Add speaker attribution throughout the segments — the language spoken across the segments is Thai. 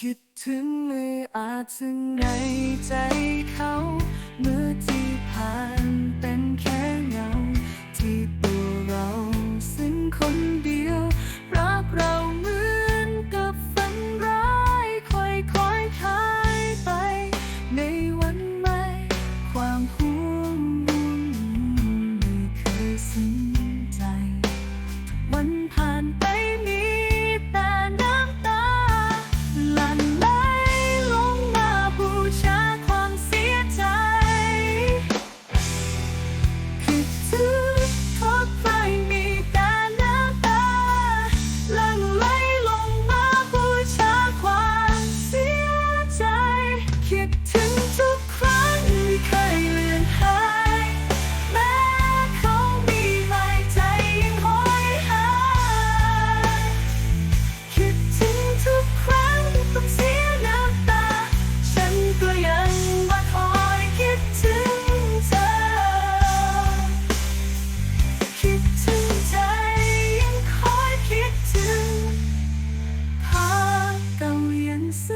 Speaker 1: คิดถึงเลยอาจถึงในใจเขาเมื่อ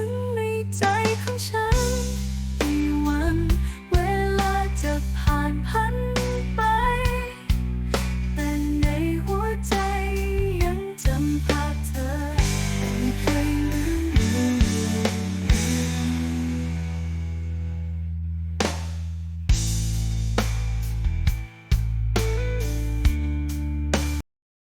Speaker 1: 思。